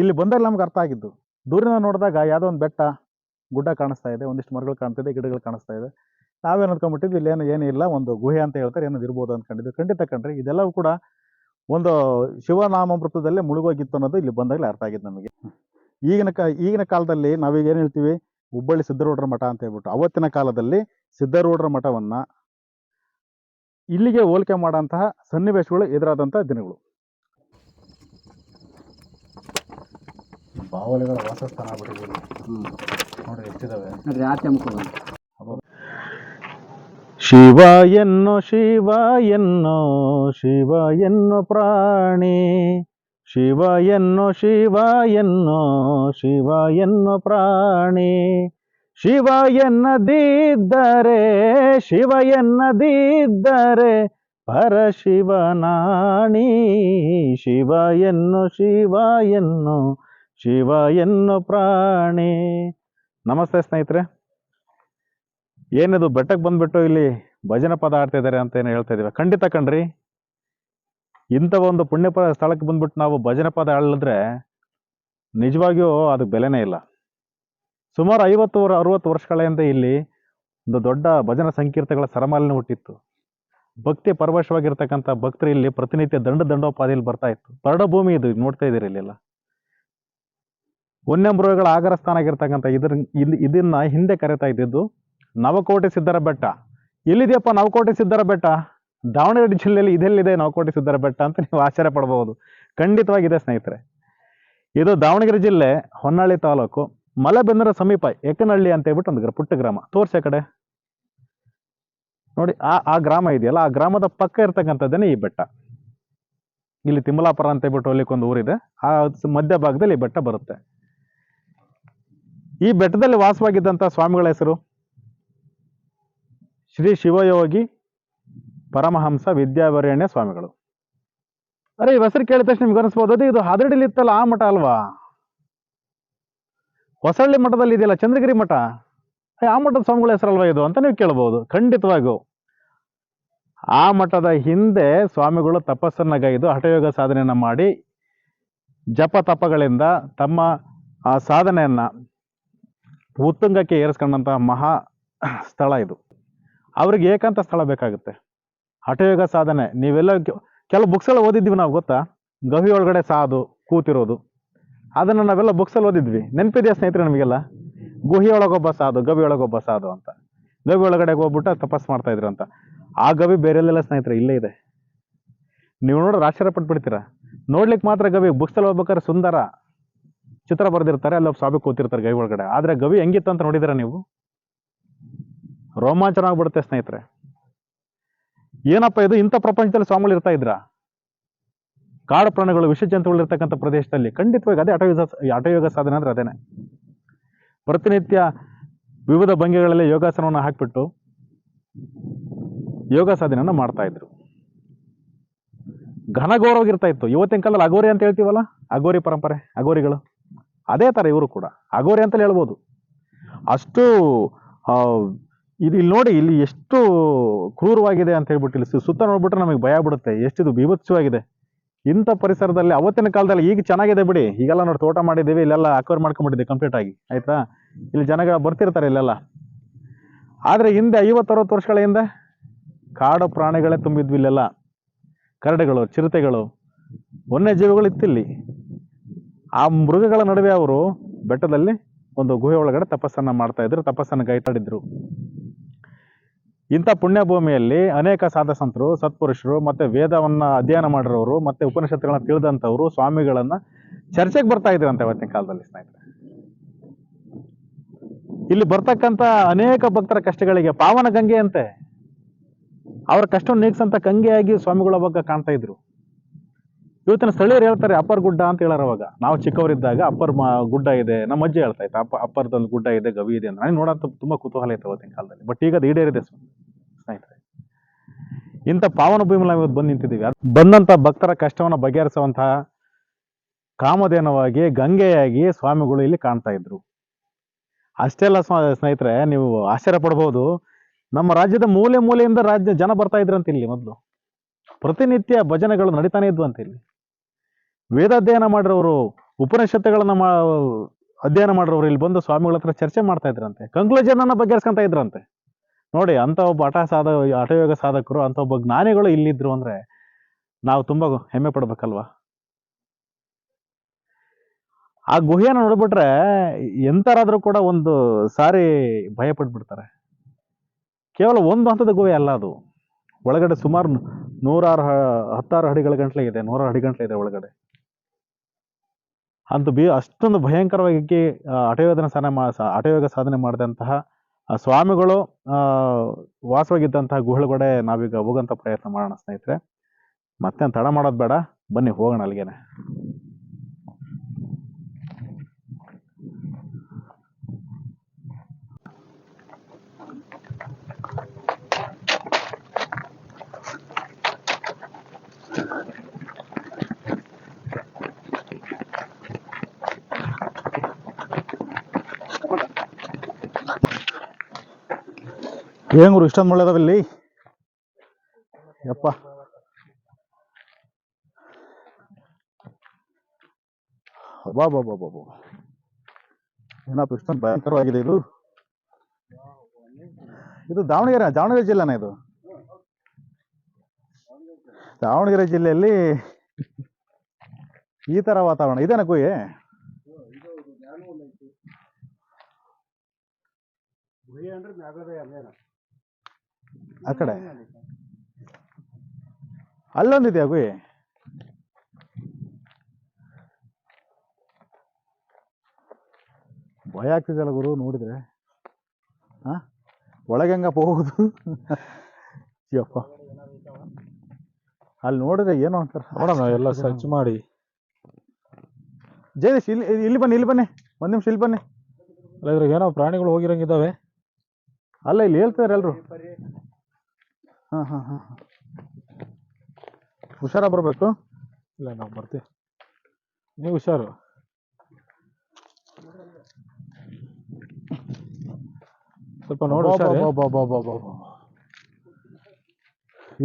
ಇಲ್ಲಿ ಬಂದಾಗ ನಮ್ಗೆ ಅರ್ಥ ಆಗಿದ್ದು. ದೂರಿನ ನೋಡಿದಾಗ ಯಾವುದೋ ಒಂದು ಬೆಟ್ಟ, ಗುಡ್ಡ ಕಾಣಿಸ್ತಾ ಇದೆ, ಒಂದಿಷ್ಟು ಮರಗಳು ಕಾಣ್ತಿದೆ, ಗಿಡಗಳು ಕಾಣಿಸ್ತಾ ಇದೆ. ನಾವೇನು ಅಂದ್ಕೊಂಡ್ಬಿಟ್ಟಿದ್ವಿ ಇಲ್ಲಿ ಏನು ಇಲ್ಲ ಒಂದು ಗುಹೆ ಅಂತ ಹೇಳ್ತಾರೆ ಏನೋ ಇರ್ಬೋದು ಅಂದ್ಕೊಂಡಿದ್ವಿ ಖಂಡಿತ ಕಂಡ್ರೆ ಇದೆಲ್ಲವೂ ಕೂಡ ಒಂದು ಶಿವನಾಮಾಮೃತದಲ್ಲೇ ಮುಳುಗೋಗಿತ್ತು ಅನ್ನೋದು ಇಲ್ಲಿ ಬಂದಾಗಲೇ ಅರ್ಥ ಆಗಿದ್ದು ನಮಗೆ. ಈಗಿನ ಕಾ, ಈಗಿನ ಕಾಲದಲ್ಲಿ ನಾವೀಗ ಏನು ಹೇಳ್ತೀವಿ? ಹುಬ್ಬಳ್ಳಿ ಸಿದ್ಧರೂಢರ ಮಠ ಅಂತ ಹೇಳ್ಬಿಟ್ಟು, ಅವತ್ತಿನ ಕಾಲದಲ್ಲಿ ಸಿದ್ಧರೂಢರ ಮಠವನ್ನು ಇಲ್ಲಿಗೆ ಹೋಲಿಕೆ ಮಾಡೋಂತಹ ಸನ್ನಿವೇಶಗಳು ಎದುರಾದಂಥ ದಿನಗಳು. ಬಾವಲಿಗಳ ವಾಸಸ್ಥಾನ ಬಿಟ್ಟಿದ್ದೀವಿ ನೋಡ್ರಿ ಎಷ್ಟಿದಾವೆ? ನೋಡ್ರಿ ಆಚೆ ಮುಖ ಶಿವ ಎನ್ನು ಶಿವ ಎನ್ನು ಶಿವ ಎನ್ನು ಪ್ರಾಣಿ. ಶಿವ ಎನ್ನು ಶಿವ ಎನ್ನು ಶಿವ ಎನ್ನು ಪ್ರಾಣಿ. ಶಿವ ಎನ್ನದಿದ್ದರೆ ಶಿವ ಎನ್ನದಿದ್ದರೆ ಪರ ಶಿವನಾಣಿ ಶಿವ ಎನ್ನು ಶಿವ ಎನ್ನೋ ಶಿವ ಎನ್ನು ಪ್ರಾಣಿ. ನಮಸ್ತೆ ಸ್ನೇಹಿತರೆ. ಏನಿದು ಬೆಟ್ಟಕ್ಕೆ ಬಂದ್ಬಿಟ್ಟು ಇಲ್ಲಿ ಭಜನೆ ಪದ ಆಡ್ತಾ ಇದ್ದಾರೆ ಅಂತ ಏನು ಹೇಳ್ತಾ ಇದ್ದೀವಿ ಖಂಡಿತ ಕಣ್ರಿ. ಇಂಥ ಒಂದು ಪುಣ್ಯ ಸ್ಥಳಕ್ಕೆ ಬಂದ್ಬಿಟ್ಟು ನಾವು ಭಜನೆ ಪದ ಆಳಿದ್ರೆ ನಿಜವಾಗಿಯೂ ಅದಕ್ಕೆ ಬೆಲೆನೇ ಇಲ್ಲ. ಸುಮಾರು ಐವತ್ತು ಅರುವತ್ತು ವರ್ಷಗಳ ಹಿಂದೆ ಇಲ್ಲಿ ಒಂದು ದೊಡ್ಡ ಭಜನ ಸಂಕೀರ್ತಗಳ ಸರಮಾಲಿನ ಹುಟ್ಟಿತ್ತು. ಭಕ್ತಿ ಪರವಶವಾಗಿರ್ತಕ್ಕಂಥ ಭಕ್ತರು ಇಲ್ಲಿ ಪ್ರತಿನಿತ್ಯ ದಂಡ ದಂಡೋಪಾದಿಯಲ್ಲಿ ಬರ್ತಾ ಇತ್ತು. ಪರಡಭೂಮಿ ಇದು ನೋಡ್ತಾ ಇದ್ದೀರಿ ಇಲ್ಲೆಲ್ಲ. ವನ್ಯಮೃಗಗಳ ಆಗರ ಸ್ಥಾನ ಆಗಿರ್ತಕ್ಕಂಥ ಇದ್ರ ಇಲ್ಲಿ ಇದನ್ನ ಹಿಂದೆ ಕರೆತಾ ಇದ್ದಿದ್ದು ನವಕೋಟೆ ಸಿದ್ದರ ಬೆಟ್ಟ ಎಲ್ಲಿದೆಯಪ್ಪ ನವಕೋಟೆ ಸಿದ್ದರ ಬೆಟ್ಟ ದಾವಣಗೆರೆ ಜಿಲ್ಲೆಯಲ್ಲಿ ಇದೆಲ್ಲಿದೆ ನವಕೋಟೆ ಸಿದ್ದರ ಬೆಟ್ಟ ಅಂತ ನೀವು ಆಶ್ಚರ್ಯ ಪಡಬಹುದು ಖಂಡಿತವಾಗಿದೆ ಸ್ನೇಹಿತರೆ. ಇದು ದಾವಣಗೆರೆ ಜಿಲ್ಲೆ ಹೊನ್ನಾಳಿ ತಾಲೂಕು ಮಲೆಬೆನ್ನೂರ ಸಮೀಪ ಎಕ್ಕನಹಳ್ಳಿ ಅಂತ ಹೇಳ್ಬಿಟ್ಟು ಒಂದು ಪುಟ್ಟ ಗ್ರಾಮ. ತೋರ್ಸೆ ಕಡೆ. ನೋಡಿ, ಆ ಆ ಗ್ರಾಮ ಇದೆಯಲ್ಲ, ಆ ಗ್ರಾಮದ ಪಕ್ಕ ಇರ್ತಕ್ಕಂಥದ್ದೇನೆ ಈ ಬೆಟ್ಟ. ಇಲ್ಲಿ ತಿಮ್ಮಲಾಪುರ ಅಂತ ಹೇಳ್ಬಿಟ್ಟು ಅಲ್ಲಿಕ್ಕೊಂದು ಒಂದು ಊರಿದೆ. ಆ ಮಧ್ಯ ಭಾಗದಲ್ಲಿ ಈ ಬೆಟ್ಟ ಬರುತ್ತೆ. ಈ ಬೆಟ್ಟದಲ್ಲಿ ವಾಸವಾಗಿದ್ದಂಥ ಸ್ವಾಮಿಗಳ ಹೆಸರು? ಶ್ರೀ ಶಿವಯೋಗಿ ಪರಮಹಂಸ ವಿದ್ಯಾವರೇಣ್ಯ ಸ್ವಾಮಿಗಳು. ಅರೆ ಈ ಹೆಸರು ಕೇಳಿದ ತಕ್ಷಣ ನಿಮ್ಗೆ ಅನಿಸ್ಬೋದು. "ಅದೇ ಇದು ಹದಡಿಲಿ ಇತ್ತಲ್ಲ, ಆ ಮಠ ಅಲ್ವಾ? ಹೊಸಳ್ಳಿ ಮಠದಲ್ಲಿ ಇದೆಯಲ್ಲ, ಚಂದ್ರಗಿರಿ ಮಠ? ಆ ಮಠದ ಸ್ವಾಮಿಗಳ ಹೆಸರಲ್ವಾ ಇದು ಅಂತ ನೀವು ಕೇಳ್ಬೋದು, ಖಂಡಿತವಾಗೂ. ಆ ಮಠದ ಹಿಂದೆ ಸ್ವಾಮಿಗಳು ತಪಸ್ಸನ್ನಗೈದು ಹಠಯೋಗ ಸಾಧನೆಯನ್ನ ಮಾಡಿ ಜಪ ತಪಗಳಿಂದ ತಮ್ಮ ಆ ಸಾಧನೆಯನ್ನ ಉತ್ತುಂಗಕ್ಕೆ ಏರಿಸ್ಕೊಂಡಂತಹ ಮಹಾ ಸ್ಥಳ ಇದು. ಅವ್ರಿಗೆ ಏಕಾಂತ ಸ್ಥಳ ಬೇಕಾಗುತ್ತೆ. ಹಠಯೋಗ ಸಾಧನೆ, ನೀವೆಲ್ಲ ಕೆಲವು ಬುಕ್ಸಲ್ಲಿ ಓದಿದ್ವಿ ನಾವು ಗೊತ್ತಾ? ಗವಿ ಒಳಗಡೆ ಸಾದು, ಕೂತಿರೋದು. ಅದನ್ನು ನಾವೆಲ್ಲ ಬುಕ್ಸಲ್ಲಿ ಓದಿದ್ವಿ. ನೆನಪಿದೆಯಾ ಸ್ನೇಹಿತರೆ ನಮಗೆಲ್ಲ? ಗುಹಿ ಒಳಗೊಬ್ಬ ಸಾದು ಗವಿ ಒಳಗೊಬ್ಬ ಸಾದು ಅಂತ. ಗವಿ ಒಳಗಡೆ ಹೋಗ್ಬಿಟ್ಟು ತಪಸ್ ಮಾಡ್ತಾ ಇದ್ರು ಅಂತ. ಆ ಗವಿ ಬೇರೆಲ್ಲೆಲ್ಲ ಸ್ನೇಹಿತರೆ ಇಲ್ಲೇ ಇದೆ. ನೀವು ನೋಡಿದ್ರೆ ಆಶ್ಚರ್ಯ ಪಟ್ಬಿಡ್ತೀರಾ ನೋಡ್ಲಿಕ್ಕೆ ಮಾತ್ರ ಗವಿ ಬುಕ್ಸಲ್ಲಿ ಹೋಗ್ಬೇಕಾದ್ರೆ ಸುಂದರ. ಚಿತ್ರ ಬರೆದಿರ್ತಾರೆ, ಅಲ್ಲಿ ಸ್ವಾಮಿ ಕೂತಿರ್ತಾರೆ ಗವಿ ಒಳಗಡೆ. ಆದ್ರೆ ಗವಿ ಹೆಂಗಿತ್ತು ಅಂತ ನೋಡಿದಿರ ನೀವು? ರೋಮಾಂಚನ ಆಗ್ಬಿಡುತ್ತೆ ಸ್ನೇಹಿತರೆ. ಏನಪ್ಪ ಇದು? ಇಂಥ ಪ್ರಪಂಚದಲ್ಲಿ ಸ್ವಾಮಿಗಳು ಇರ್ತಾ ಇದ್ರ? ಕಾಡು ಪ್ರಾಣಿಗಳು, ವಿಷ ಜಂತುಗಳು ಇರ್ತಕ್ಕಂಥ ಪ್ರದೇಶದಲ್ಲಿ ಖಂಡಿತವಾಗಿ ಅದೇ ಹಠಯೋಗ ಹಠಯೋಗ ಸಾಧನೆ ಅಂದ್ರೆ ಅದೇನೆ. ಪ್ರತಿನಿತ್ಯ ವಿವಿಧ ಭಂಗಿಗಳಲ್ಲಿ ಯೋಗಾಸನವನ್ನು ಹಾಕಿಬಿಟ್ಟು ಯೋಗ ಸಾಧನೆಯನ್ನು ಮಾಡ್ತಾ ಇದ್ರು. ಘನಘೋರವಾಗಿರ್ತಾ ಇತ್ತು. ಇವತ್ತಿನ ಕಾಲದಲ್ಲಿ ಅಗೋರಿ ಅಂತ ಹೇಳ್ತೀವಲ್ಲ? ಅಗೋರಿ ಪರಂಪರೆ ಅಗೋರಿಗಳು ಅದೇ ತರ ಇವರು ಕೂಡ. ಅಗೋರಿ ಅಂತಲೇ ಹೇಳ್ಬೋದು. ಅಷ್ಟು ಇದು ಇಲ್ಲಿ ನೋಡಿ, ಇಲ್ಲಿ ಎಷ್ಟು ಕ್ರೂರವಾಗಿದೆ ಅಂತ ಹೇಳ್ಬಿಟ್ಟು ಇಲ್ಲಿ ಸುತ್ತ ನೋಡ್ಬಿಟ್ರೆ ನಮಗೆ ಭಯ ಬಿಡುತ್ತೆ ಎಷ್ಟಿದು ಬೀಭತ್ಸವಾಗಿದೆ ಇಂಥ ಪರಿಸರದಲ್ಲಿ ಅವತ್ತಿನ ಕಾಲದಲ್ಲಿ ಈಗ ಚೆನ್ನಾಗಿದೆ ಬಿಡಿ. ಈಗೆಲ್ಲ ನೋಡಿ ತೋಟ ಮಾಡಿದ್ದೀವಿ, ಇಲ್ಲೆಲ್ಲ ಅಕ್ವೇರ್ ಮಾಡ್ಕೊಂಡ್ಬಿಟ್ಟಿದೆ ಕಂಪ್ಲೀಟ್ ಆಗಿ. ಆಯಿತಾ? ಇಲ್ಲಿ ಜನಗಳು ಬರ್ತಿರ್ತಾರೆ ಇಲ್ಲೆಲ್ಲ. ಆದ್ರೆ ಹಿಂದೆ ಐವತ್ತರವತ್ತು ವರ್ಷಗಳ ಹಿಂದೆ ಕಾಡು ಪ್ರಾಣಿಗಳೇ ತುಂಬಿದ್ವಿ ಇಲ್ಲೆಲ್ಲ. ಕರಡಿಗಳು, ಚಿರತೆಗಳು, ವನ್ಯಜೀವಿಗಳು ಇತ್ತಿಲ್ಲಿ. ಆ ಮೃಗಗಳ ನಡುವೆ ಅವರು ಬೆಟ್ಟದಲ್ಲಿ ಒಂದು ಗುಹೆ ಒಳಗಡೆ ತಪಸ್ಸನ್ನ ಮಾಡ್ತಾ ಇದ್ರು, ತಪಸ್ಸನ್ನ ಗೈತಾಡಿದ್ರು ಇಂಥ ಪುಣ್ಯ ಭೂಮಿಯಲ್ಲಿ ಅನೇಕ ಸಾಧಸಂತರು, ಸತ್ಪುರುಷರು ಮತ್ತೆ ವೇದವನ್ನ ಅಧ್ಯಯನ ಮಾಡಿರೋರು ಮತ್ತೆ ಉಪನಿಷತ್ತುಗಳನ್ನ ತಿಳಿದಂಥವ್ರು, ಸ್ವಾಮಿಗಳನ್ನ ಚರ್ಚೆಗೆ ಬರ್ತಾ ಇದ್ರಂತೆ ಅವತ್ತಿನ ಕಾಲದಲ್ಲಿ ಸ್ನೇಹಿತರೆ. ಇಲ್ಲಿ ಬರ್ತಕ್ಕಂಥ ಅನೇಕ ಭಕ್ತರ ಕಷ್ಟಗಳಿಗೆ ಪಾವನ ಗಂಗೆ ಅಂತೆ ಅವರ ಕಷ್ಟವನ್ನು ನೀಗಿಸಂತ ಗಂಗೆಯಾಗಿ ಸ್ವಾಮಿಗಳ ಬಗ್ಗೆ ಕಾಣ್ತಾ ಇದ್ರು. ಇವತ್ತಿನ ಸ್ಥಳೀಯರು ಹೇಳ್ತಾರೆ, ಅಪ್ಪರ್ ಗುಡ್ಡ ಅಂತ ಹೇಳಾರ ಅವಾಗ. ನಾವು ಚಿಕ್ಕವರಿದ್ದಾಗ ಅಪ್ಪರ್ ಗುಡ್ಡ ಇದೆ. ನಮ್ಮ ಅಜ್ಜಿ ಹೇಳ್ತಾ ಇತ್ತು, ಅಪ್ಪ, ಅಪ್ಪರ್ದೊಂದು ಗುಡ್ಡ ಇದೆ, ಗವಿ ಇದೆ ಅಂತ. ನಾನು ನೋಡೋಂಥ ತುಂಬಾ ಕುತೂಹಲ ಇತ್ತು ಅವತ್ತಿನ ಕಾಲದಲ್ಲಿ. ಬಟ್ ಈಗ ಅದು ಈಡೇರಿದೆ ಸ್ನೇಹಿತರೆ. ಇಂಥ ಪಾವನ ಭೂಮಿ ನಾವು ಇವತ್ತು ಬಂದು ನಿಂತಿದ್ದೀವಿ. ಅದು ಬಂದಂತ ಭಕ್ತರ ಕಷ್ಟವನ್ನು ಬಗೆಹರಿಸುವಂತಹ ಕಾಮಧೇನವಾಗಿ, ಗಂಗೆಯಾಗಿ ಸ್ವಾಮಿಗಳು ಇಲ್ಲಿ ಕಾಣ್ತಾ ಇದ್ರು. ಅಷ್ಟೆಲ್ಲ ಸ್ನೇಹಿತರೆ, ನೀವು ಆಶ್ಚರ್ಯ ಪಡ್ಬೋದು. ನಮ್ಮ ರಾಜ್ಯದ ಮೂಲೆ ಮೂಲೆಯಿಂದ ರಾಜ್ಯ ಜನ ಬರ್ತಾ ಇದ್ರಂತ ಇಲ್ಲಿ ಮೊದಲು. ಪ್ರತಿನಿತ್ಯ ಭಜನೆಗಳು ನಡೀತಾನೆ ಇದ್ವು ಅಂತ ಇಲ್ಲಿ ವೇದಾಧ್ಯಯನ ಮಾಡಿರೋರು, ಉಪನಿಷತ್ತುಗಳನ್ನ ಮಾ, ಅಧ್ಯಯನ ಮಾಡಿರೋರು ಇಲ್ಲಿ ಬಂದು ಸ್ವಾಮಿಗಳ ಹತ್ರ ಚರ್ಚೆ ಮಾಡ್ತಾ ಇದ್ರಂತೆ. ಕನ್ಕ್ಲೂಷನ್ ಅನ್ನ ಬಗೆಹರಿಸ್ಕೊಂತ ಇದ್ರಂತೆ. ನೋಡಿ ಅಂತ ಒಬ್ಬ ಹಠ ಸಾಧ, ಹಠಯೋಗ ಸಾಧಕರು ಅಂತ ಒಬ್ಬ ಜ್ಞಾನಿಗಳು ಇಲ್ಲಿದ್ರು ಅಂದ್ರೆ ನಾವು ತುಂಬಾ ಹೆಮ್ಮೆ ಪಡ್ಬೇಕಲ್ವಾ? ಆ ಗುಹೆಯನ್ನು ನೋಡ್ಬಿಟ್ರೆ ಎಂತರಾದ್ರೂ ಕೂಡ ಒಂದು ಸಾರಿ ಭಯ ಪಟ್ಬಿಡ್ತಾರೆ. ಕೇವಲ ಒಂದು ಹಂತದ ಗುಹೆ ಅಲ್ಲ ಅದು. ಒಳಗಡೆ ಸುಮಾರು ನೂರಾರು ಹತ್ತಾರು ಅಡಿಗಳ ಗಂಟ್ಲೆ ಇದೆ, ನೂರಾರು ಅಡಿ ಗಂಟ್ಲೆ ಇದೆ ಒಳಗಡೆ. ಅಂತ ಬಿ ಅಷ್ಟೊಂದು ಭಯಂಕರವಾಗಿ ಹಠಯೋಗನ ಸಾಧನೆ ಮಾ ಹಠಯೋಗ ಸಾಧನೆ ಮಾಡಿದಂತಹ ಸ್ವಾಮಿಗಳು ವಾಸವಾಗಿದ್ದಂತಹ ಗುಹಳಗಡೆ ನಾವೀಗ ಹೋಗಂತ ಪ್ರಯತ್ನ ಮಾಡೋಣ ಸ್ನೇಹಿತರೆ. ಮತ್ತೆ ತಡ ಮಾಡೋದು ಬೇಡ. ಬನ್ನಿ, ಹೋಗೋಣ ಅಲ್ಲಿಗೆನೆ. ಏನ್ ಗುರು ಇಷ್ಟೊಂದು ಮುಳ್ಳದವಿಲ್ಲಿ ಯಪ್ಪ. ಬಾ ಬಾ ಬಾ ಬಾ ಏನಪ್ಪ, ಇಷ್ಟೊಂದು ಭಯಂಕರವಾಗಿದೆ ಇದು? ಇದು ದಾವಣಗೆರೆ ದಾವಣಗೆರೆ ಜಿಲ್ಲೆನ ಇದು? ದಾವಣಗೆರೆ ಜಿಲ್ಲೆಯಲ್ಲಿ ಈ ತರ ವಾತಾವರಣ. ಇದೇನ ಗುಹೆ ಆ ಕಡೆ. ಅಲ್ಲೊಂದಿದೆಯಾ ಗುಯಿ ಭಯ ಆಗ್ತಿದೆಯಲ್ಲ ಗುರು ನೋಡಿದ್ರೆ. ಹಾ ಒಳಗೆ ಹೆಂಗಪ್ಪ ಹೋಗುದು? ಯಪ್ಪ. ಅಲ್ಲಿ ನೋಡಿದ್ರೆ ಏನೋ ಅಂತಾರ ನೋಡೋಣ ಎಲ್ಲ ಸರ್ಚ್ ಮಾಡಿ. ಜಯದೇಶ್ ಇಲ್ಲಿ ಇಲ್ಲಿ ಬನ್ನಿ ಇಲ್ಲಿ ಬನ್ನಿ. ಒಂದ್ ನಿಮಿಷ ಇಲ್ಲಿ ಬನ್ನಿ. ಅಲ್ಲ ಇದ್ರಾಗ ಏನೋ ಪ್ರಾಣಿಗಳು ಹೋಗಿರಂಗಿದ್ದಾವೆ ಅಲ್ಲ ಇಲ್ಲಿ ಹೇಳ್ತಾರೆ ಎಲ್ರು. ಹಾ ಹಾ ಹಾ ಹುಷಾರ ಬರಬೇಕು? ಇಲ್ಲ ನಾವು ಬರ್ತೀವಿ. ನೀವು ಹುಷಾರು? ಸ್ವಲ್ಪ ನೋಡಿ.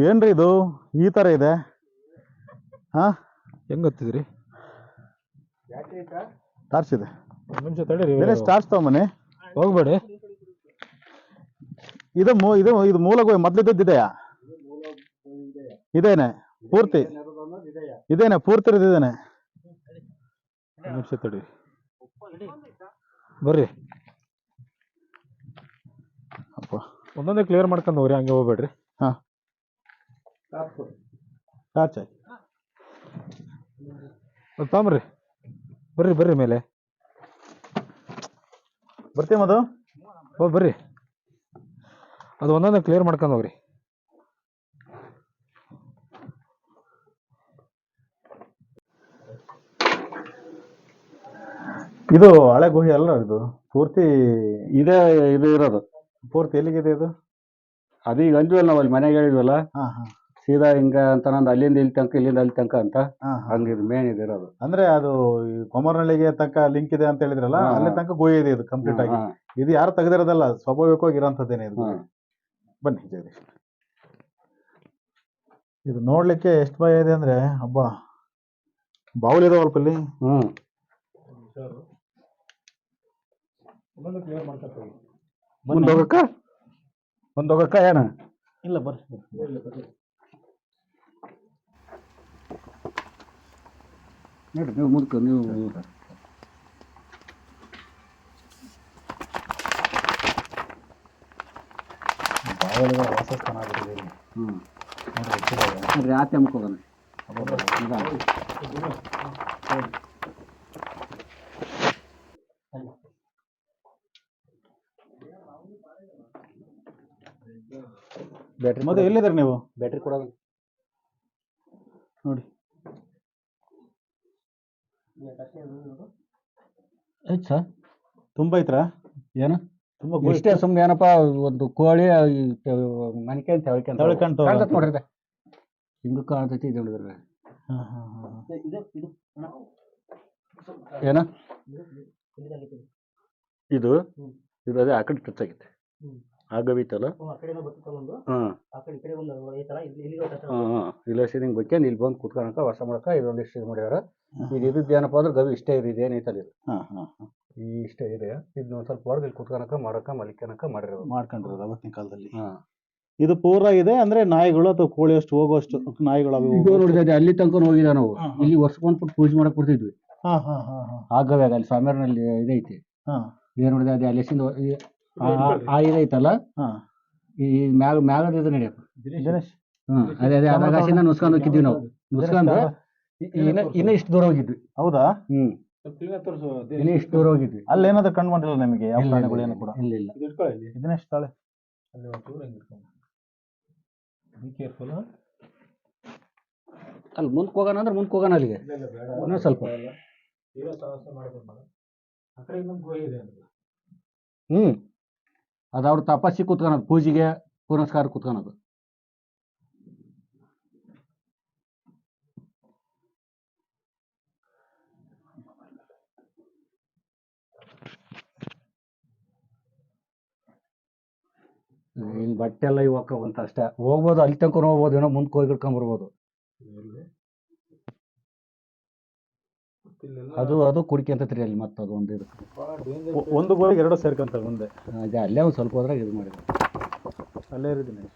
ಏನ್ರಿ ಇದು? ಈ ತರ ಇದೆ? ಹಾ? ಹೆಂಗ್ ಗೊತ್ತಿದ್ರಿ ಟಾರ್ಚ್ ಇದೆ. ನಿಮಿಷ ತಡೀರಿ ಬೇರೆ ಟಾರ್ಚ್ ತಗೊಂಬನ್ನಿ ಹೋಗ್ಬೇಡಿ. ಇದು ಮೂ ಇದು ಇದು ಮೂಲ ಗುಹೆ ಮೊದ್ಲಿದ್ದದ್ದು ಇದೆಯಾ ಇದೇನೆ ಪೂರ್ತಿ. ಇದೇನೆ ಪೂರ್ತಿ ಇದೇನೆ ಒಂದ್ ನಿಮಿಷ ತಡಿ. ಬರ್ರಿ. ಅಪ್ಪ. ಒಂದೊಂದೇ ಕ್ಲಿಯರ್ ಮಾಡ್ಕೊಂಡು ಹೋಗ್ರಿ ಹಂಗೆ ಹೋಗ್ಬೇಡ್ರಿ. ಹಾ. ಟಾರ್ಚ್ ಆಯ್ತು. ಅದ್ ಬರ್ರಿ ಬರ್ರಿ ಮೇಲೆ. ಬರ್ತೀವಿ ಮದು ಓ ಬರ್ರಿ. ಅದು ಒಂದೊಂದು ಕ್ಲಿಯರ್ ಮಾಡ್ಕೊಂಡು ಹೋಗ್ರಿ. ಇದು ಹಳೆ ಗುಹೆ ಅಲ್ಲ ಇದು? ಪೂರ್ತಿ ಇದೇ ಇದು ಇರೋದು. ಪೂರ್ತಿ ಎಲ್ಲಿಗಿದೆ ಇದು? ಅದು ಈಗ ಅಂದ್ವಲ್ಲ ನಾವು ಅಲ್ಲಿ ಮನೆಗೆ ಹೇಳಿದ್ವಲ್ಲ? ಹಾ ಹಾ. ಸೀದಾ ಹಿಂಗ ಅಂತ ನಂದು ಅಲ್ಲಿಂದ ಇಲ್ಲಿ ತನಕ ಇಲ್ಲಿಂದ ಅಲ್ಲಿ ತನಕ ಅಂತ? ಹಾ ಹಾ. ಹಂಗಿದು ಮೇನ್ ಇದು ಇರೋದು. ಅಂದ್ರೆ ಅದು ಈ ಕೊಮರನಳ್ಳಿಗೆ ತನಕ ಲಿಂಕ್ ಇದೆ ಅಂತ ಹೇಳಿದ್ರಲ್ಲ ಹಾ, ಅಲ್ಲಿ. ತನಕ ಗುಹೆ ಇದೆ ಇದು ಕಂಪ್ಲೀಟ್ ಆಗಿ. ಹಾ, ಇದು ಯಾರು ತೆಗೆದಿರೋದಲ್ಲ ಸ್ವಾಭಾವಿಕವಾಗಿ ಇರೋಂಥದ್ದೇನೆ ಇದು. ಹಾ. ಬನ್ನಿ ಜಗದೀಶ್ ಇದು ನೋಡ್ಲಿಕ್ಕೆ ಎಷ್ಟು ಭಯ ಇದೆ ಅಂದ್ರೆ ಹಬ್ಬ ಬಾವುಲಿ ಇದಾವಲ್ಪ ಇಲ್ಲಿ ಹೋಗಿ ಮುಂದೆ ಹೋಗಕ್ಕ? ಮುಂದೆ ಹೋಗಕ್ಕ ಏನ? ಇಲ್ಲ ಬರ್ರಿ ನೋಡ್ರಿ ನೀವು ಮುದ್ಕ ನೀವು ವಾಸಸ್ಥಾನ ನೋಡ್ರಿ, ಆಚೆ ಹೋಗೋಣ ಬ್ಯಾಟ್ರಿ ಮತ್ತೆ ಎಲ್ಲಿದ್ದಾರೆ ನೀವು? ಬ್ಯಾಟ್ರಿ ಕೊಡೋದು ನೋಡಿ. ಆಯ್ತು ಸರ್. ತುಂಬಾ ಐತ್ರಾ? ಏನು? ತುಂಬಾ ಇಷ್ಟೇ ಸುಮ್ಮನೆ ಏನಪ್ಪ ಒಂದು ಕೋಳಿ ಮನಿಕೆ ಅಂತ ಹೇಳ್ಕೊಂತ ತಳ್ಕೊಂತ. ಕಾಣ್ತೈತೆ ನೋಡ್ರಿ ಇದು. ಹಿಂಗೂ ಕಾಣ್ತೈತಿ ಇದು ನೋಡಿದ್ರೆ. ಹಾ, ಹಾ, ಹಾ. ಏನ? ಇದು ಇದು ಅದೇ ಆ ಕಡೆ ಟಚ್ ಆಗೈತೆ ಆ ಇಲ್ಲ ಐತಲ್ಲ ಹಿಂಗ್ ಬಕ್ಕೇನ್ ಹಾಂ ಇಲ್ಲಿ ಬಂದ್ ಹೋಗ್ತೈತೆ. ಹಾಂ ಹಾಂ. ಇಲ್ಲ ಹಿಂಗೆ ಬೈಕ್ಯಂದು ಇಲ್ಲಿ ಬಂದು ಕುತ್ಕೊಳಕ ವಾಸ ಮಾಡಕ ಇದೊಂದಿಷ್ಟು ಇದು ಮಾಡ್ಯಾರ. ಇದು ಇದ್ದದ್ದು ಏನಪ್ಪ ಅಂದ್ರೆ ಗವಿ ಇಷ್ಟೇ ಇದೆ ಇದೇನೈತಲ್ಲ ಇದು ಹಾಂ ಹಾಂ. ಈ ಇಷ್ಟೇ ಇದೆ. ಇದನ್ನ ಒಂದು ಸ್ವಲ್ಪ ಹೊಡೆದು ಇಲ್ಲಿ ಕುತ್ಕೊಳಕ ಮಾಡಕ ಮಲಿಕನಕ ಮಾಡಿರೋದು. ಮಾಡ್ಕೊಂಡಿರೋದು ಅವತ್ತಿನ ಕಾಲದಲ್ಲಿ. ಹಾ. ಇದು ಪೂರ ಇದೆ ಅಂದ್ರೆ ನಾಯಿಗಳು ಅಥವಾ ಕೋಳಿ ಅಷ್ಟು ಹೋಗುವಷ್ಟು ನಾಯಿಗಳು ಅವು ಇದು ನೋಡಿದ್ರೆ ಅಲ್ಲಿ ತನಕ ಹೋಗಿದ ನಾವು. ಹಾ. ಇಲ್ಲಿ ವರ್ಷ ಬಂದ್ಬಿಟ್ಟು ಪೂಜೆ ಮಾಡಕ್ ಕೊಡ್ತಿದ್ವಿ ಹಾ ಹಾ ಹಾ ಅಲ್ಲಿ ಸ್ವಾಮಿಯವ್ರಲ್ಲಿ ಇದೈತಿ. ಹಾ. ಏನ್ ನೋಡಿದೆ ಅದೇ ಅಲ್ಲಿ ಎಷ್ಟಿಂದ ಆ- ಆ- ಆ ಇದೈತಲ್ಲ ಹಾ. ಈ ಮ್ಯಾಗ ಮ್ಯಾಗದ ಇದು ನಡೆಯಪ್ಪ. ದಿನೇಶ್. ಹ್ಮ್ ಅದೇ ಅದೇ ಅದಾಗಾಸಿಂದ ನುಸ್ಕೊಂಡು ಹೋಗಿದ್ವಿ ನಾವು. ನುಸ್ಕೊಂಡು ಇನ್ನ ಇಷ್ಟು ದೂರ ಹೋಗಿದ್ವಿ. ಹೌದಾ? ಹ್ಮ್. ಇಷ್ಟು ದೂರ ಹೋಗಿದ್ವಿ. ಅಲ್ಲಿ ಏನಾದ್ರು ಕಂಡು ಬಂದಿಲ್ಲ ನಿಮಗೆ? ಯಾವ ಪ್ರಾಣಿಗಳು ಏನು ಕೂಡ? ಇಲ್ಲ ಇಲ್ಲ. ದಿನೇಶ್ ತಾಳೆ ಅಲ್ಲಿ ಮುಂದಕ್ಕೆ ಹೋಗೋಣ ಅಂದ್ರೆ ಮುಂದಕ್ಕೆ ಹೋಗೋಣ ಅಲ್ಲಿಗೆ. ಇನ್ನೂ ಸ್ವಲ್ಪ. ಹ್ಮ್. ಅದು ಅವ್ರ ತಪಸ್ಸಿ ಕುತ್ಕೊಳೋದು ಪೂಜೆಗೆ ಪುನಸ್ಕಾರ ಕುತ್ಕೊಳೋದು. ಇನ್ ಬಟ್ಟೆ ಎಲ್ಲ ಇವಾಗ ಅಂತ ಅಷ್ಟೇ. ಹೋಗ್ಬೋದು ಅಲ್ಲಿ ತನಕ ಹೋಗ್ಬೋದು ಏನೋ ಮುಂದೆ ಹೋಗಿ ಹಿಡ್ಕೊಂಬರ್ಬೋದು ಅದು ಅದು ಕುಡಿಕೆಂತತ್ರಿ ಅಲ್ಲಿ ಮತ್ತೆ ಅದು ಒಂದು ಇದು. ಒಂದು ಗೋಳಿಗೆ ಎರಡು ಸೇರ್ಕೊಂತಾರೆ ಮುಂದೆ. ಅದೇ ಅಲ್ಲೇ ಒಂದು ಸ್ವಲ್ಪ ಹೋದ್ರಾಗ ಇದು ಮಾಡಿದ್ರು. ಅಲ್ಲೇ ಇರಿ ದಿನೇಶ್.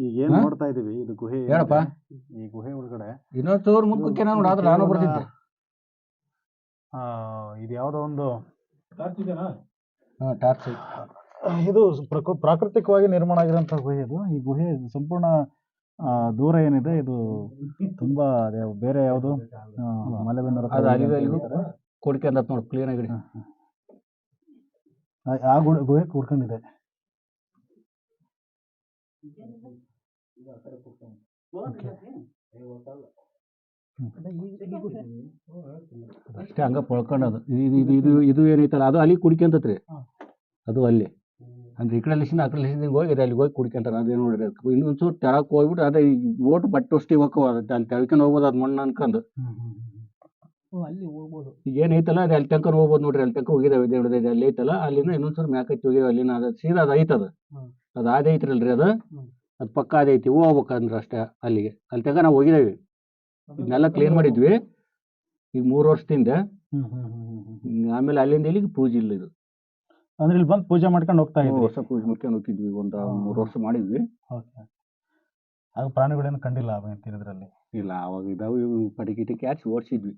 ಈಗ ಏನ್ ಹಾ? ನೋಡ್ತಾ ಇದೀವಿ? ಇದು ಗುಹೆ ಏನಿದೆ, ಹೇಳಪ್ಪ ಈ ಗುಹೆ ಒಳಗಡೆ ಇನ್ನೊಂದು ಚೂರು ಮುಂದಕ್ಕೆ ನೋಡ ಆದ್ರೆ ನಾನು ಬರ್ತಿದ್ದೆ. ಆ, ಇದು ಯಾವುದೋ ಒಂದು ಹಾಂ ಟಾರ್ಚ್ ಆ, ಇದು ಪ್ರಕೃ- ಪ್ರಾಕೃತಿಕವಾಗಿ ನಿರ್ಮಾಣ ಆಗಿರೋಂಥ ಗುಹೆ ಇದು. ಈ ಗುಹೆ ಸಂಪೂರ್ಣ ಆ, ದೂರ ಏನಿದೆ? ಇದು ತುಂಬಾ ಅದೇ ಬೇರೆ ಯಾವುದು? ಮಲೆಬೆನ್ನೂರು ಅದು ಅಲ್ಲಿಗೂ ಅಲ್ಲಿಗೂ ಕುಡ್ಕೊಂಡ್ ನೋಡಿ ಕ್ಲೀನ್ ಆಗಿ ಆ- ಆ ಕೂಡ್ಕೊಂಡಿದೆ ಅಷ್ಟೇ ಹಂಗ ಪಳ್ಕೊಂಡದು. ಇದು ಇದು ಇದು ಇದು ಏನೈತಲ್ಲ ಅದು ಅಲ್ಲಿ ಕುಡ್ಕೊಂತತ್ರಿ. ಅದು ಅಲ್ಲಿ. ಅಂದ್ರೆ ಈ ಕಡೆ ಲಿಸಿಂದ ಆ ಕಡೆ ಹೋಗಿ ಹೋಗಿ ಅಲ್ಲಿಗೆ ಹೋಗಿ ಕುಡ್ಕೊಂತಾರ ಅದೇ ನೋಡಿರಿ ಇನ್ನೊಂದು ಚೂರು ತೆಳಕ್ ಹೋಗ್ಬಿಟ್ಟು ಅದೇ ಓಟ್ ಬಟ್ಟೆ ಅಷ್ಟು ಹೋಗವ ಅಲ್ಲಿ ತೆಳ್ಕೊಂಡು ಹೋಗ್ಬೋದು ಅದು ಮಣ್ಣು ಅನ್ಕೊಂಡು. ಅಲ್ಲಿ ಹೋಗ್ಬೋದು. ಈಗ ಏನೈತಲ್ಲ ಅದು ಅಲ್ಲಿ ತನಕ ಹೋಗ್ಬೋದು ನೋಡ್ರಿ ಅಲ್ಲಿ ತನಕ ಹೋಗಿದಾವೆ ಇದೆ ಅಲ್ಲಿ ಐತಲ್ಲ ಅಲ್ಲಿಂದ ಇನ್ನೊಂದ್ಸರಿ ಚೂರು ಮ್ಯಾಕ್ ಹೋಗಿ ಹೋಗಿದಾವೆ ಅಲ್ಲಿನ ಅದು ಸೀದಾ ಅದು ಐತದ. ಅದು ಅದೇ ಐತ್ರಲ್ರಿ ಅದು. ಅದು ಪಕ್ಕ ಅದೈತಿ ಐತಿ ಹೋಗ್ಬೇಕಂದ್ರೆ ಅಷ್ಟೇ ಅಲ್ಲಿಗೆ. ಅಲ್ಲಿ ತನಕ ನಾವು ಹೋಗಿದ್ದೇವೆ ಇದನ್ನೆಲ್ಲ ಕ್ಲೀನ್ ಮಾಡಿದ್ವಿ. ಈಗ ಮೂರು ವರ್ಷದಿಂದ. ಆಮೇಲೆ ಅಲ್ಲಿಂದ ಇಲ್ಲಿಗೆ ಪೂಜೆ ಇಲ್ಲ ಇದು. ಅಂದ್ರೆ ಇಲ್ಲಿ ಬಂದು ಪೂಜೆ ಮಾಡ್ಕೊಂಡು ಹೋಗ್ತಾ ಇದ್ವಿ ವರ್ಷ ಪೂಜೆ ಮಾಡ್ಕೊಂಡು ಹೋಗಿದ್ವಿ ಒಂದು. ಮೂರು ವರ್ಷ ಮಾಡಿದ್ವಿ. ಅದು ಪ್ರಾಣಿಗಳೇನು ಕಂಡಿಲ್ಲ ಅವಾಗ ತೀರದ್ರಲ್ಲಿ ಇಲ್ಲ ಅವಾಗ ಇದಾವೆ ಇವು ಪಡಿಗಿಟಿ ಕ್ಯಾಚ್ ಓಡಿಸಿದ್ವಿ.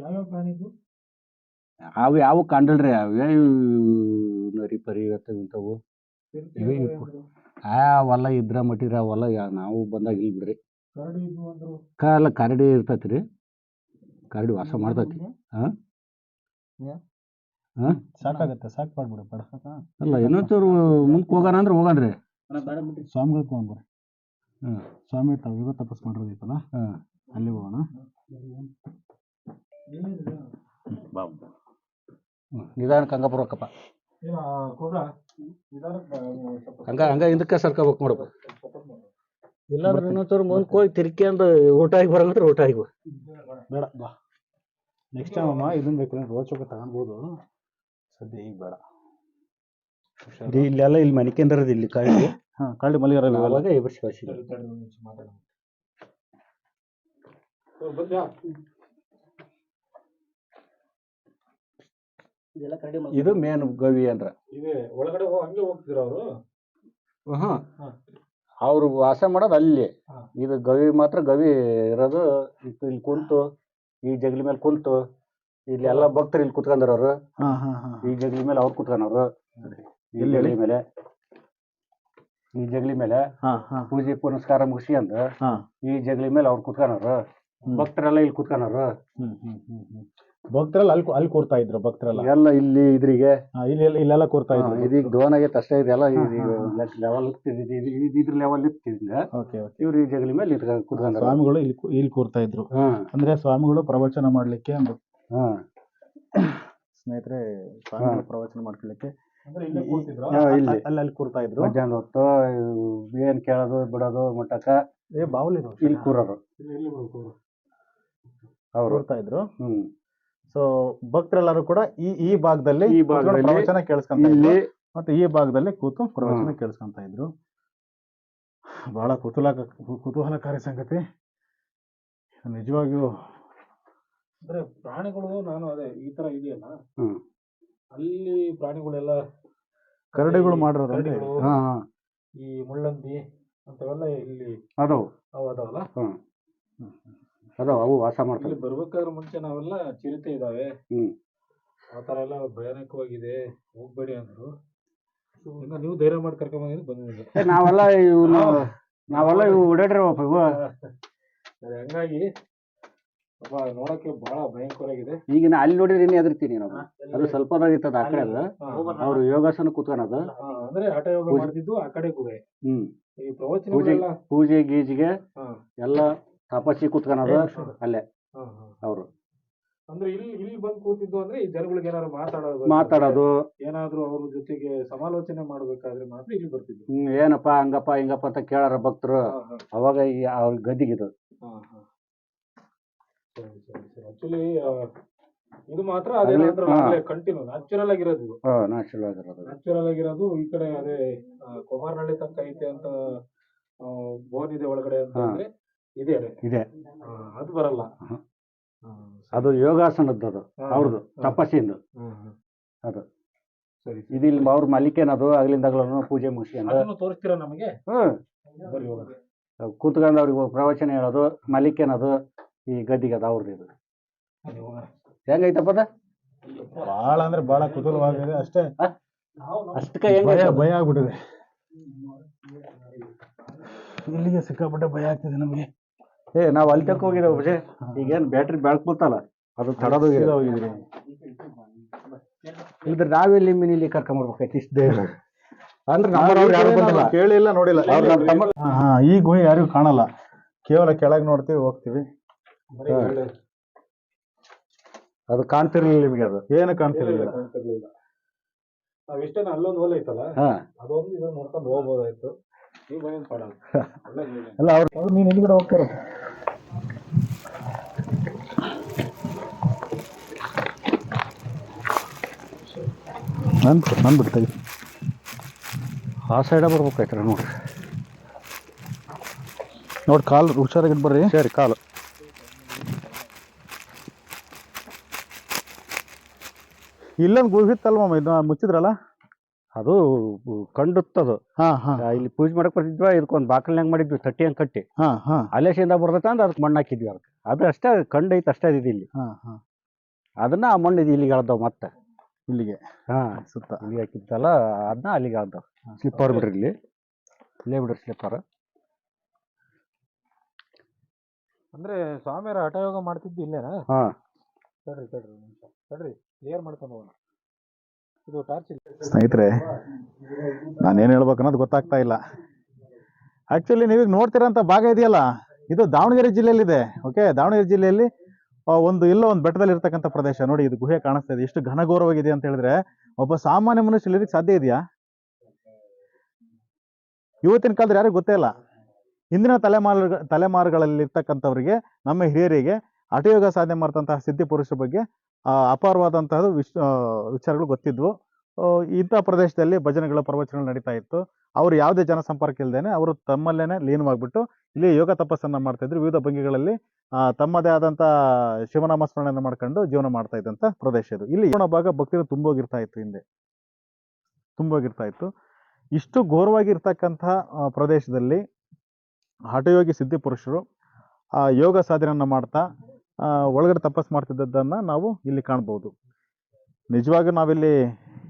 ಯಾವ್ಯಾವ ಪ್ರಾಣಿ ಅವು ಯಾವ ಕಂಡಲ್ರಿ ಅವೇ ನರಿ ಪರಿ ಇವತ್ತು ಇಂಥವು. ಇವೆ ಇವು. ಆ ಹೊಲ ಇದ್ರ ಮಟ್ಟಿರ ಹೊಲ ಯಾ- ನಾವು ಬಂದಾಗ ಇಲ್ಲಿ ಬಿಡ್ರಿ. ಕರಡಿ ಇದು ಅಂದ್ರು. ಕಾಲ ಕರಡಿ ಇರ್ತೈತಿ ರೀ ಕರಡಿ ವಾಸ ಮಾಡ್ತೈತಿ. ಸಾಕಾಗತ್ತೆ ಸಾಕು ಮಾಡ್ಬಿಡು ಪಡ ಅಲ್ಲ ಇನ್ನೊಂಚೂರು ಮುಂದಕ್ಕೆ ಹೋಗೋಣ ಅಂದ್ರೆ ಹೋಗಣ್ರಿ. ಬೇಡ ಬಿಡ್ರಿ. ಸ್ವಾಮಿಗಳು ತಗೊಂಡ್ಬರ್ರಿ ಹ್ಮ್. ಸ್ವಾಮಿ ತಾವು ಇವತ್ತು ತಪಸ್ ಮಾಡಿರೋದೈತಲ್ಲ? ಹ್ಮ್. ಅಲ್ಲಿ ಹೋಗೋಣ. ನಿಧಾನ ಹಂಗ ಬರ್ಬೇಕಪ್ಪ. ಹಂಗ ಹಂಗ ಹಿಂದಕ್ಕೆ ಸರ್ಕೋಬೇಕು ನೋಡಪ್ಪ. ಇಲ್ಲಾಂದ್ರೆ ಇನ್ನೊಂಚೂರು ಮುಂದಕ್ಕೆ ಹೋಗಿ ತಿರ್ಕೊಂಡು ಊಟ ಆಗಿ ಬರಂದ್ರೆ ಊಟ ಆಗಿ. ಬೇಡ ಬಾ. ನೆಕ್ಸ್ಟ್ ಟೈಮ್ ಅಮ್ಮ ಇದನ್ನ ಬೇಕು ರೋಚಕ ತಗೊಳ್ಬೋದು ಸದ್ಯ ಈಗ ಬೇಡ. ಇದು ಇಲ್ಲೆಲ್ಲ ಇಲ್ಲಿ ಮನಿಕೇಂದ್ರದ ಇಲ್ಲಿ ಕಾಳಿ. ಹಾ ಕಳ್ಳಿ ಮಲ್ಲಿಗಾರ ಅವಾಗ ಎಬ್ಬಿಸಿ ಕಳ್ಸಿದ್ರು. ಇದೆಲ್ಲ ಕರಡಿ ಮಗ. ಇದು ಮೇನ್ ಗವಿ ಅಂದ್ರ. ಒಳಗಡೆ ಹಂಗೆ ಹೋಗ್ತಿದ್ರು ಅವರು? ಹಾ. ಅವ್ರು ವಾಸ ಮಾಡೋದು ಅಲ್ಲಿ. ಇದು ಗವಿ ಮಾತ್ರ ಗವಿ ಇರೋದು. ಇಲ್ಲಿ ಕುಂತು ಈ ಜಗಲಿ ಮೇಲೆ ಕುಂತು ಇಲ್ಲಿ ಎಲ್ಲ ಭಕ್ತರು ಇಲ್ಲಿ ಕುತ್ಕೊಂಡಾರ ಅವ್ರು. ಹಾ ಹಾ ಹಾ. ಈ ಜಗಲಿ ಮೇಲೆ ಅವ್ರು ಕುತ್ಕೊಂಡವ್ರು ಇಲ್ಲಿ ಜಗಲಿ ಮೇಲೆ. ಈ ಜಗಲಿ ಮೇಲೆ ಹಾ ಹಾ. ಪೂಜೆ ಪುನಸ್ಕಾರ ಮುಗಿಸ್ಕೊಂಡ್ ಹಾ. ಈ ಜಗಲಿ ಮೇಲೆ ಅವ್ರು ಕುತ್ಕೊಂಡವ್ರು. ಭಕ್ತರೆಲ್ಲ ಇಲ್ಲಿ ಕುತ್ಕೊಂಡವ್ರು ಹ್ಮ್ ಹ್ಮ್ ಹ್ಮ್ ಹ್ಮ್. ಭಕ್ತರೆಲ್ಲ ಅಲ್ಲಿ ಅಲ್ಲಿ ಕೂರ್ತಾ ಇದ್ರು ಭಕ್ತರೆಲ್ಲ. ಎಲ್ಲ ಇಲ್ಲಿ ಇದ್ರಿಗೆ. ಹಾ, ಇಲ್ಲಿ ಇಲ್ಲಿ- ಇಲ್ಲೆಲ್ಲ ಕೂರ್ತಾ ಇದ್ರು ಇದೀಗ ಡೋನ್ ತಷ್ಟೇ ಇದೆಲ್ಲ ಲೆವೆಲ್ ಇದ್ರ ಲೆವೆಲ್ ಇರ್ತಿದ್ರೆ ಓಕೆ ಓಕೆ. ಇವ್ರು ಈ ಜಗಲಿ ಮೇಲೆ ಇಟ್ಕೊಂಡ್ ಕುತ್ಕೊಂಡಾರ. ಸ್ವಾಮಿಗಳು ಇಲ್ಲಿ ಕೂ- ಇಲ್ಲಿ ಕೂರ್ತಾ ಇದ್ರು. ಹ್ಮ್ ಅಂದ್ರೆ ಸ್ವಾಮಿಗಳು ಪ್ರವಚನ ಮಾಡ್ಲಿಕ್ಕೆ ಒಂದು ಹ್ಮ್ ಸ್ನೇಹಿತರೆ ಸ್ವಾಮಿಗಳು ಪ್ರವಚನ ಮಾಡ್ಕೊಳ್ಳಿಕ್ಕೆ ಹಾ, ಇಲ್ಲಿ. ಅಲ್ಲಿ ಅಲ್ಲಿ ಕೂರ್ತಾ ಇದ್ರು. ಮಧ್ಯಾಹ್ನ ಹೊತ್ತು ಇವು ಏನ್ ಕೇಳೋದು ಬಿಡೋದು ಮಟ್ಟಕ್ಕ ಏ ಬಾವುಲಿ ಇಲ್ಲಿ ಕೂರೋರು. ಅವರು. ಕೂರ್ತಾ ಇದ್ರು. ಹ್ಮ್. ಸೊ ಭಕ್ತರೆಲ್ಲರೂ ಕೂಡ ಈ ಈ ಭಾಗದಲ್ಲಿ ಈ ಭಾಗದಲ್ಲಿ ಪ್ರವಚನ ಕೇಳಿಸ್ಕೊಂತ ಇಲ್ಲಿ ಮತ್ತೆ ಈ ಭಾಗದಲ್ಲಿ ಕೂತು ಪ್ರವಚನ. ಕೇಳಿಸ್ಕೊಂತ ಇದ್ರು. ಬಹಳ ಕುತೂಹಲ ಕುತೂಹಲಕಾರಿ ಸಂಗತಿ. ನಿಜವಾಗಿಯೂ ಅಂದ್ರೆ ಪ್ರಾಣಿಗಳು ನಾನು ಅದೇ ಈ ತರ ಇದೆಯಲ್ಲ. ಅಲ್ಲಿ ಪ್ರಾಣಿಗಳೆಲ್ಲ ಕರಡಿಗಳು ಮಾಡಿರೋದು ಈ ಮುಳ್ಳಂದಿ ಅಂತವೆಲ್ಲ ಇಲ್ಲಿ ಅದಾವ. ಅವು ಅದಾವಲ್ಲ? ಹ್ಮ್ ಅದು ಅವು ವಾಸ ಮಾಡ್ತವೆ ಇಲ್ಲಿ ಬರ್ಬೇಕಾದ್ರೆ ಮುಂಚೆ ನಾವೆಲ್ಲ ಚಿರತೆ ಇದಾವೆ. ಹ್ಮ್. ಆ ತರ ಎಲ್ಲ ಭಯಾನಕವಾಗಿದೆ. ಹೋಗ್ಬೇಡಿ ಅಂದ್ರು. ಇನ್ನ ನೀವು ಧೈರ್ಯ ಮಾಡಿ ಕರ್ಕೊಂಡ್ ಬಂದಿದ್ದು ಬಂದಿದ್ದೀವಿ ಏ, ನಾವೆಲ್ಲ ಇವ್ನು ನಾವೆಲ್ಲ ಇವು ಓಡಾಡ್ರಿ ಇವು. ಸರಿ, ಹಂಗಾಗಿ ಪಾಪ ನೋಡಕ್ಕೆ ಬಹಳ ಭಯಂಕರವಾಗಿದೆ. ಈಗ ನಾ ಅಲ್ಲಿ ನೋಡಿದ್ರೆ ಇನ್ನೇ ಎದುರ್ತೀನಿ ನಾವು ಅದು ಸ್ವಲ್ಪ ಇರ್ತದ ಆ ಕಡೆ ಅದು. ಅವ್ರು ಯೋಗಾಸನ ಕುತ್ಕೊಳೋದು ಹಾ, ಅಂದ್ರೆ ಹಠ ಯೋಗ ಪೂಜೆ- ಮಾಡ್ತಿದ್ದು ಆ ಕಡೆ ಕೂಡ ಹ್ಮ್. ಈ ಪ್ರವಚನ ಪೂಜೆ ಗೀಜಿಗೆ ಹಾ, ಎಲ್ಲ ತಪಸ್ಸಿ ಕುತ್ಕೊಳೋದು ಅಲ್ಲೇ. ಅವರು. ಅಂದ್ರೆ ಇಲ್ಲಿ ಇಲ್ಲಿ ಬಂದು ಕೂತಿದ್ದು ಅಂದ್ರೆ ಈ ಜನಗಳಿಗೆ ಏನಾದ್ರು ಮಾತಾಡೋದು ಮಾತಾಡೋದು. ಏನಾದ್ರು ಅವ್ರ ಜೊತೆಗೆ ಸಮಾಲೋಚನೆ ಮಾಡ್ಬೇಕಾದ್ರೆ ಮಾತ್ರ ಇಲ್ಲಿ ಬರ್ತಿದ್ರು ಹ್ಮ್ ಏನಪ್ಪ ಹಂಗಪ್ಪ ಹಿಂಗಪ್ಪ ಅಂತ ಕೇಳಾರ ಭಕ್ತರು. ಅವಾಗ ಈ ಅವ್ರ ಗದ್ದಿಗಿದು ಆಕ್ಚುಲಿ ಇದು ಮಾತ್ರ. ಕಂಟಿನ್ಯೂ ನ್ಯಾಚುರಲ್ ಆಗಿರೋದು ನ್ಯಾಚುರಲ್ ಆಗಿರೋದು. ನ್ಯಾಚುರಲ್ ಆಗಿರೋದು ಈ ಕಡೆ ಅದೇ ಕುಮಾರನಹಳ್ಳಿ ತನಕ ಐತೆ ಅಂತ ಬೋಧಿದೆ ಬೋನ್ ಇದೆ ಒಳಗಡೆ ಅಂತ ಅಂದ್ರೆ ಇದೆ ಇದೆ. ಅದು ಬರಲ್ಲ. ಅದು ಯೋಗಾಸನದ್ದು ಅದು. ಅವ್ರದ್ದು. ತಪಸ್ಸಿಂದು. ಅದು. ಸರಿ ಇದು ಇಲ್ಲಿ ಅವ್ರ ಮಲಿಕೇನದು ಆಗ್ಲಿಂದಾಗ್ಲೂ ಪೂಜೆ ಮುಗಿಸ್ಕೊಂಡು. ಅದನ್ನು ತೋರಿಸ್ತೀರಾ ನಮಗೆ? ಕೂತ್ಕೊಂಡು ಅವ್ರಿಗೆ ಪ್ರವಚನ ಹೇಳೋದು ಮಲಿಕೇನದು ಈ ಗದ್ದಿಗೆ ಅದ ಅವ್ರದ್ದು ಇದು. ಹೆಂಗೈತಪ್ಪ ಅದ? ಬಹಳ ಅಂದ್ರೆ ಬಹಳ ಕುತೂಹಲವಾಗಿದೆ ಅಷ್ಟೇ. ಅಷ್ಟಕ್ಕೆ ಭಯ ಭಯ ಆಗ್ಬಿಟ್ಟಿದೆ. ಇಲ್ಲಿಗೆ ಸಿಕ್ಕಾಪಟ್ಟೆ ಭಯ ಆಗ್ತಿದೆ ನಮಗೆ. ಏ ನಾವ್ ಅಲ್ಲಿ ತಕ್ಕ ಹೋಗಿದ್ದೇವೆ ಈಗ ಈಗೇನ್ ಬ್ಯಾಟ್ರಿ ಬೆಳಕ್ಬಿಡ್ತಲ್ಲ ಅದು ತಡದು ಹೋಗಿದ್ರಿ ಇಲ್ದ್ರೆ ನಾವೆಲ್ಲಿ ಮಿನಿಲಿ ಕರ್ಕೊಂಬರ್ಬೇಕಾಯ್ತು ಇಷ್ಟು ದೇಹ ಅಂದ್ರೆ ನಮ್ಮವ್ರು ಯಾರು ಬಂದಿಲ್ಲ. ಕೇಳಿಲ್ಲ ನೋಡಿಲ್ಲ. ಹಾ, ಈ ಗುಹೆ ಯಾರಿಗೂ ಕಾಣಲ್ಲ. ಕೇವಲ ಕೆಳಗೆ ನೋಡ್ತೀವಿ ಹೋಗ್ತೀವಿ. ಅದು ಕಾಣ್ತಿರ್ಲಿಲ್ಲ ನಿಮಗೆ ಅದು? ಏನು ಕಾಣ್ತಿರ್ಲಿಲ್ಲ. ನಾವ್ ಇಷ್ಟೇನ ಅಲ್ಲೊಂದು ಹೋಲೈತಲ್ಲ ಐತಲ್ಲ? ಹಾ. ಅದೊಂದು ಇದನ್ನ ನೋಡ್ಕೊಂಡು ಹೋಗ್ಬೋದಾಯ್ತು. ಅಲ್ಲ. ಅವ್ರು ಅವ್ರು ನೀನು ಹಿಂದ್ಗಡೆ ಹೋಗ್ತಾರ. ನಂದು ನನ್ ಬಿಟ್ಟು ಆ ಸೈಡ ಬರ್ಬೇಕಾಯ್ತಾರೆ ನೋಡ್ರಿ ನೋಡಿ. ಕಾಲು ಹುಷಾರಾಗಿ ಬರ್ರಿ. ಸರಿ ಕಾಲು. ಇಲ್ಲೊಂದು ಗುಹಿತ್ತಲ್ವ ಇದು ಮುಚ್ಚಿದ್ರಲ್ಲ? ಅದು ಕಂಡುತ್ತದು. ಹಾ ಹಾ. ಇಲ್ಲಿ ಪೂಜೆ ಮಾಡಕ್ ಬರ್ತಿದ್ವ ಇದಕ್ಕೊಂದ್ ಬಾಕಲ್ನಾಗ ಮಾಡಿದ್ವಿ ತಟ್ಟಿ ಹಂಗ್ ಕಟ್ಟಿ. ಹಾ ಹಾ. ಅಲೇಶಿಂದ ಬರ್ತೈತೆ ಅಂದ್ರೆ ಅದಕ್ಕೆ ಮಣ್ಣು ಹಾಕಿದ್ವಿ ಅದಕ್ಕೆ. ಅದು ಅಷ್ಟೇ ಕಂಡು ಐತೆ ಅಷ್ಟೇ ಇದು ಇಲ್ಲಿ ಹಾ ಹಾ. ಅದನ್ನ ಆ ಮಣ್ಣು ಇದು ಇಲ್ಲಿಗೆ ಅಳ್ದವ್ ಮತ್ತೆ. ಇಲ್ಲಿಗೆ. ಹಾ. ಸುತ್ತ. ಇಲ್ಲಿ ಹಾಕಿದ್ದಲ್ಲ ಅದನ್ನ ಅಲ್ಲಿಗೆ ಅಳ್ದವ್ ಸ್ಲಿಪ್ಪರ್ ಬಿಡ್ರಿ ಇಲ್ಲಿ. ಇಲ್ಲೇ ಬಿಡ್ರಿ ಸ್ಲಿಪ್ಪರ್ ಅಂದ್ರೆ ಸ್ವಾಮಿಯರ ಹಠಯೋಗ ಮಾಡ್ತಿದ್ದು ಇಲ್ಲೇನಾ? ಹಾ. ತಡ್ರಿ ತಡ್ರಿ ಸರಿ ತಡ್ರಿ ಕ್ಲಿಯರ್ ಮಾಡ್ಕೊಂಡು ಹೋಗೋಣ. ಇದು ಟಾರ್ಚ್ ಸ್ನೇಹಿತರೆ, ನಾನೇನು ಹೇಳ್ಬೇಕು ಅನ್ನೋದು ಗೊತ್ತಾಗ್ತಾ ಇಲ್ಲ. ಆ್ಯಕ್ಚುಲಿ ನೀವೀಗ ನೋಡ್ತಿರೋಂಥ ಭಾಗ ಇದೆಯಲ್ಲ, ಇದು ದಾವಣಗೆರೆ ಜಿಲ್ಲೆಯಲ್ಲಿದೆ ಓಕೆ ದಾವಣಗೆರೆ ಜಿಲ್ಲೆಯಲ್ಲಿ ಒಂದು ಎಲ್ಲೋ ಒಂದು ಬೆಟ್ಟದಲ್ಲಿ ಇರ್ತಕ್ಕಂಥ ಪ್ರದೇಶ. ನೋಡಿ, ಇದು ಗುಹೆ ಕಾಣಿಸ್ತಾ ಇದೆ. ಎಷ್ಟು ಘನಘೋರವಾಗಿದೆ ಅಂತ ಹೇಳಿದ್ರೆ, ಒಬ್ಬ ಸಾಮಾನ್ಯ ಮನುಷ್ಯ ಇಲ್ಲಿಗೆ ಸಾಧ್ಯ ಇದೆಯಾ? ಇವತ್ತಿನ ಕಾಲದಲ್ಲಿ ಯಾರಿಗೂ ಗೊತ್ತೇ ಇಲ್ಲ. ಹಿಂದಿನ ತಲೆಮಾರು ತಲೆಮಾರುಗಳಲ್ಲಿ ಇರ್ತಕ್ಕಂಥವ್ರಿಗೆ ನಮ್ಮ ಹಿರಿಯರಿಗೆ, ಅಟಯೋಗ ಸಾಧನೆ ಮಾಡ್ತಂತಹ ಸಿದ್ಧಿ ಪುರುಷರ ಬಗ್ಗೆ ಆ, ಅಪಾರವಾದಂತಹ ವಿಶ್ ವಿಚಾರಗಳು ಗೊತ್ತಿದ್ವು. ಇಂಥ ಪ್ರದೇಶದಲ್ಲಿ ಭಜನೆಗಳ ಪ್ರವಚನಗಳು ನಡೀತಾ ಇತ್ತು. ಅವರು ಯಾವುದೇ ಜನಸಂಪರ್ಕ ಇಲ್ಲದೇನೆ ಅವರು ತಮ್ಮಲ್ಲೇ ಲೀನವಾಗಿಬಿಟ್ಟು ಇಲ್ಲಿ ಯೋಗ ತಪಸ್ಸನ್ನು ಮಾಡ್ತಾ ಇದ್ರು. ವಿವಿಧ ಭಂಗಿಗಳಲ್ಲಿ ತಮ್ಮದೇ ಆದಂಥ ಶಿವನಾಮ ಸ್ಮರಣೆಯನ್ನು ಮಾಡ್ಕೊಂಡು ಜೀವನ ಮಾಡ್ತಾ ಇದ್ದಂಥ ಪ್ರದೇಶ ಇದು. ಇಲ್ಲಿ ಭಾಗ ಭಕ್ತಿಗಳು ತುಂಬೋಗಿರ್ತಾ ಇತ್ತು ಹಿಂದೆ. ತುಂಬೋಗಿರ್ತಾ ಇತ್ತು. ಇಷ್ಟು ಘೋರವಾಗಿರ್ತಕ್ಕಂಥ ಪ್ರದೇಶದಲ್ಲಿ ಹಠಯೋಗಿ ಸಿದ್ಧಿ ಪುರುಷರು ಯೋಗ ಸಾಧನೆಯನ್ನು ಮಾಡ್ತಾ ಒಳಗಡೆ ತಪಸ್ ಮಾಡ್ತಿದ್ದದ್ದನ್ನು ನಾವು ಇಲ್ಲಿ ಕಾಣ್ಬೋದು. ನಿಜವಾಗ ನಾವಿಲ್ಲಿ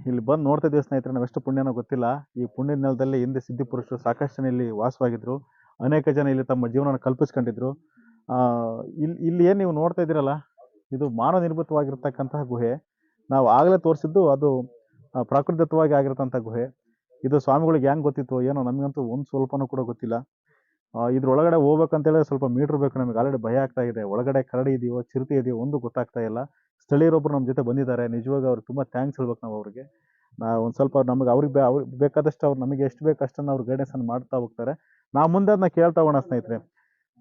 ಇಲ್ಲಿ ಬಂದು ನೋಡ್ತಾ ಇದ್ದೇವೆ ಸ್ನೇಹಿತರೆ ನಾವು ಎಷ್ಟು ಪುಣ್ಯನೋ ಗೊತ್ತಿಲ್ಲ. ಈ ಪುಣ್ಯದ ನೆಲದಲ್ಲಿ ಹಿಂದೆ ಸಿದ್ಧಿ ಪುರುಷರು ಸಾಕಷ್ಟು ಇಲ್ಲಿ ವಾಸವಾಗಿದ್ರು. ಅನೇಕ ಜನ ಇಲ್ಲಿ ತಮ್ಮ ಜೀವನನ ಕಲ್ಪಿಸ್ಕೊಂಡಿದ್ರು. ಇಲ್ಲಿ ಇಲ್ಲಿ ಏನು ನೀವು ನೋಡ್ತಾ ಇದ್ದೀರಲ್ಲ, ಇದು ಮಾನವ ನಿರ್ಮಿತವಾಗಿರ್ತಕ್ಕಂತಹ ಗುಹೆ. ನಾವು ಆಗಲೇ ತೋರಿಸಿದ್ದು ಅದು ಪ್ರಾಕೃತಿಕವಾಗಿ ಆಗಿರತಕ್ಕಂಥ ಗುಹೆ. ಇದು ಸ್ವಾಮಿಗಳಿಗೆ ಹೆಂಗೆ ಗೊತ್ತಿತ್ತು ಏನೋ ನಮಗಂತೂ ಒಂದು ಸ್ವಲ್ಪನೂ ಕೂಡ ಗೊತ್ತಿಲ್ಲ. ಇದ್ರೊಳಗಡೆ ಹೋಗ್ಬೇಕಂತೇಳಿ ಸ್ವಲ್ಪ ಮೀಟ್ರ್ ಬೇಕು ನಮಗೆ. ಆಲ್ರೆಡಿ ಭಯ ಆಗ್ತಾ ಇದೆ. ಒಳಗಡೆ ಕರಡಿ ಇದೆಯೋ, ಚಿರತೆ ಇದೆಯೋ, ಒಂದು ಗೊತ್ತಾಗ್ತಾ ಇಲ್ಲ. ಸ್ಥಳೀಯರೊಬ್ಬರು ನಮ್ಮ ಜೊತೆ ಬಂದಿದ್ದಾರೆ. ನಿಜವಾಗ ಅವ್ರಿಗೆ ತುಂಬ ಥ್ಯಾಂಕ್ಸ್ ಹೇಳ್ಬೇಕು ನಾವು ಅವ್ರಿಗೆ. ನಾವು ಒಂದು ಸ್ವಲ್ಪ ನಮಗೆ ಅವ್ರಿಗೆ ಬೇ, ಅವ್ರಿಗೆ ಬೇಕಾದಷ್ಟು ಅವ್ರು ನಮಗೆ ಎಷ್ಟು ಬೇಕು ಅಷ್ಟನ್ನು ಅವ್ರು ಗೈಡೆನ್ಸನ್ನು ಮಾಡ್ತಾ ಹೋಗ್ತಾರೆ. ನಾವು ಮುಂದೆ ಅದನ್ನ ಕೇಳ್ತಾ ಹೋಗೋಣ ಸ್ನೇಹಿತರೆ.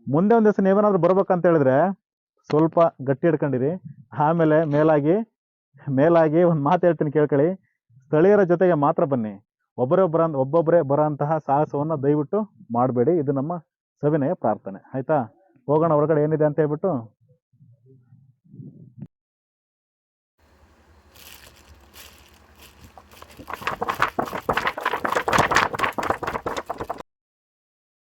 ಮುಂದೆ ಒಂದು ದಿವಸ ನೀವೇನಾದ್ರೂ ಬರ್ಬೇಕಂತ ಹೇಳಿದ್ರೆ ಸ್ವಲ್ಪ ಗಟ್ಟಿ ಹಿಡ್ಕೊಂಡಿರಿ. ಆಮೇಲೆ ಮೇಲಾಗಿ ಮೇಲಾಗಿ ಒಂದು ಮಾತು ಹೇಳ್ತೀನಿ ಕೇಳ್ಕೊಳ್ಳಿ. ಸ್ಥಳೀಯರ ಜೊತೆಗೆ ಮಾತ್ರ ಬನ್ನಿ. ಒಬ್ಬರೊಬ್ಬರ ಒಬ್ಬೊಬ್ಬರೇ ಬರೋಂತಹ ಸಾಹಸವನ್ನು ದಯವಿಟ್ಟು ಮಾಡಬೇಡಿ. ಇದು ನಮ್ಮ ಸವಿನಯ ಪ್ರಾರ್ಥನೆ. ಆಯಿತಾ? ಹೋಗೋಣ, ಹೊರಗಡೆ ಏನಿದೆ ಅಂತ ಹೇಳ್ಬಿಟ್ಟು